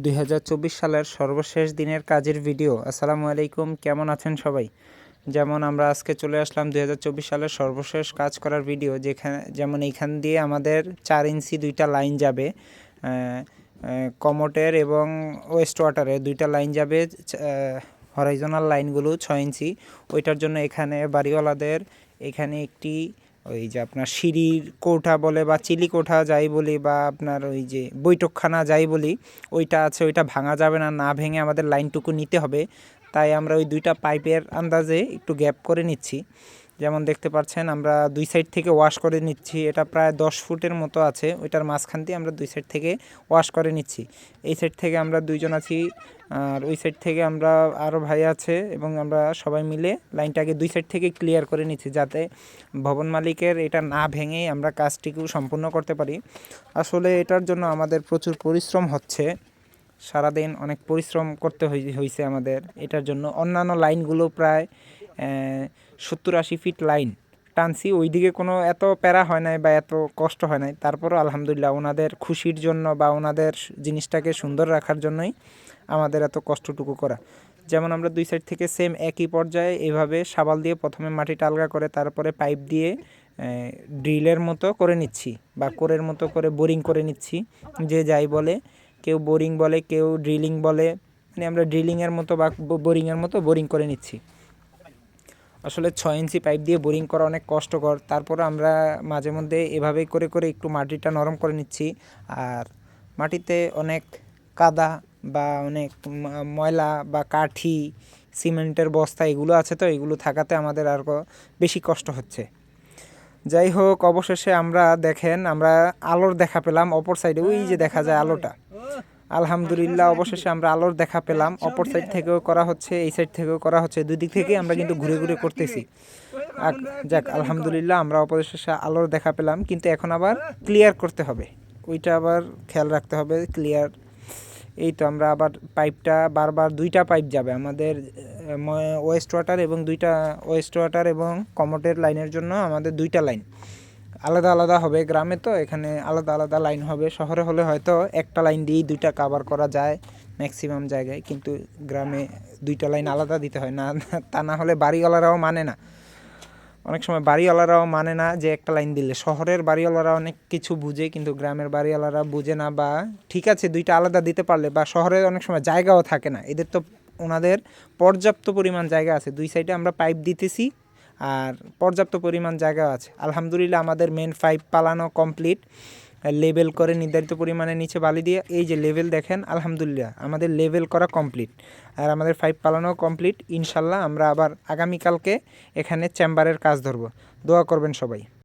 দুই হাজার চব্বিশ সালের সর্বশেষ দিনের কাজের ভিডিও। আসসালামু আলাইকুম, কেমন আছেন সবাই? যেমন আমরা আজকে চলে আসলাম দুই হাজার চব্বিশ সালের সর্বশেষ কাজ করার ভিডিও, যেখানে যেমন এইখান দিয়ে আমাদের চার ইঞ্চি দুইটা লাইন যাবে কমোটের এবং ওয়েস্ট ওয়াটারের দুইটা লাইন যাবে হরাইজনাল লাইনগুলো ছয় ইঞ্চি। ওইটার জন্য এখানে বাড়িওয়ালাদের এখানে একটি ওই যে আপনার সিঁড়ির কোঠা বলে বা চিলি কোঠা যাই বলি বা আপনার ওই যে বৈঠকখানা যাই বলি, ওইটা আছে, ওইটা ভাঙা যাবে না না ভেঙে আমাদের লাইনটুকু নিতে হবে। তাই আমরা ওই দুইটা পাইপের আন্দাজে একটু গ্যাপ করে নিচ্ছি। যেমন দেখতে পাচ্ছেন, আমরা দুই সাইড থেকে ওয়াশ করে নিচ্ছি। এটা প্রায় দশ ফুটের মতো আছে। ওইটার মাঝখান দিয়ে আমরা দুই সাইড থেকে ওয়াশ করে নিচ্ছি। এই সাইড থেকে আমরা দুইজন আছি। আর ওই সাইড থেকে আমরা আরও ভাই আছে এবং আমরা সবাই মিলে লাইনটাকে দুই সাইড থেকে ক্লিয়ার করে নিচ্ছি যাতে ভবন মালিকের এটা না ভেঙে আমরা কাজটিকেও সম্পূর্ণ করতে পারি। আসলে এটার জন্য আমাদের প্রচুর পরিশ্রম হচ্ছে। সারাদিন অনেক পরিশ্রম করতে হয়েছে আমাদের। এটার জন্য অন্যান্য লাইনগুলো প্রায় সত্তর আশি ফিট লাইন টানছি। ওইদিকে কোনো এত প্যারা হয় নাই বা এত কষ্ট হয় নাই। তারপরও আলহামদুলিল্লাহ ওনাদের খুশির জন্য বা ওনাদের জিনিসটাকে সুন্দর রাখার জন্যই আমাদের এত কষ্টটুকু করা। যেমন আমরা দুই সাইড থেকে সেম একই পর্যায়ে এভাবে সাবাল দিয়ে প্রথমে মাটিটা আলগা করে তারপরে পাইপ দিয়ে ড্রিলের মতো করে নিচ্ছি বা কোরের মতো করে বোরিং করে নিচ্ছি। যে যাই বলে, কেউ বোরিং বলে, কেউ ড্রিলিং বলে মানে আমরা ড্রিলিংয়ের মতো বা, বোরিংয়ের মতো বোরিং করে নিচ্ছি। আসলে ছয় ইঞ্চি পাইপ দিয়ে বোরিং করা অনেক কষ্টকর। তারপর আমরা মাঝে মধ্যে এভাবেই করে করে একটু মাটিটা নরম করে নিচ্ছি। আর মাটিতে অনেক কাদা বা অনেক ময়লা বা কাঠি, সিমেন্টের বস্তা এগুলো আছে তো, এগুলো থাকাতে আমাদের আর বেশি কষ্ট হচ্ছে। যাই হোক, অবশেষে আমরা দেখেন, আমরা আলোর দেখা পেলাম। অপর সাইডে ওই যে দেখা যায় আলোটা। আলহামদুলিল্লাহ অবশেষে আমরা আলোর দেখা পেলাম। অপর সাইড থেকেও করা হচ্ছে এই সাইড থেকেও করা হচ্ছে দুই দিক থেকেই আমরা কিন্তু ঘুরে ঘুরে করতেছি। যাক আলহামদুলিল্লাহ আমরা অবশেষে আলোর দেখা পেলাম কিন্তু এখন আবার ক্লিয়ার করতে হবে। ওইটা আবার খেয়াল রাখতে হবে ক্লিয়ার এই তো আমরা আবার পাইপটা বারবার দুইটা পাইপ যাবে আমাদের ওয়েস্ট ওয়াটার এবং দুইটা ওয়েস্ট ওয়াটার এবং কমোটের লাইনের জন্য আমাদের দুইটা লাইন আলাদা আলাদা হবে গ্রামে তো, এখানে আলাদা আলাদা লাইন হবে। শহরে হলে হয়তো একটা লাইন দিয়েই দুইটা কাভার করা যায় ম্যাক্সিমাম জায়গায়, কিন্তু গ্রামে দুইটা লাইন আলাদা দিতে হয় না, তা না হলে বাড়িওয়ালারাও মানে না। অনেক সময় বাড়িওয়ালারাও মানে না যে একটা লাইন দিলে। শহরের বাড়িওয়ালারা অনেক কিছু বুঝে, কিন্তু গ্রামের বাড়িওয়ালারা বুঝে না বা ঠিক আছে দুইটা আলাদা দিতে পারলে বা শহরে অনেক সময় জায়গাও থাকে না। এদের তো ওনাদের পর্যাপ্ত পরিমাণ জায়গা আছে। দুই সাইডে আমরা পাইপ দিতেছি। আর পর্যাপ্ত পরিমাণ জায়গা আছে। আলহামদুলিল্লাহ আমাদের মেন পাইপ পালানো কমপ্লিট লেভেল করে নির্ধারিত পরিমাণে নিচে বালি দিয়ে এই যে লেভেল দেখেন, আলহামদুলিল্লাহ আমাদের লেভেল করা কমপ্লিট আর আমাদের পাইপ পালানো কমপ্লিট ইনশাল্লাহ আমরা আবার আগামীকালকে এখানে চেম্বারের কাজ ধরবো। দোয়া করবেন সবাই।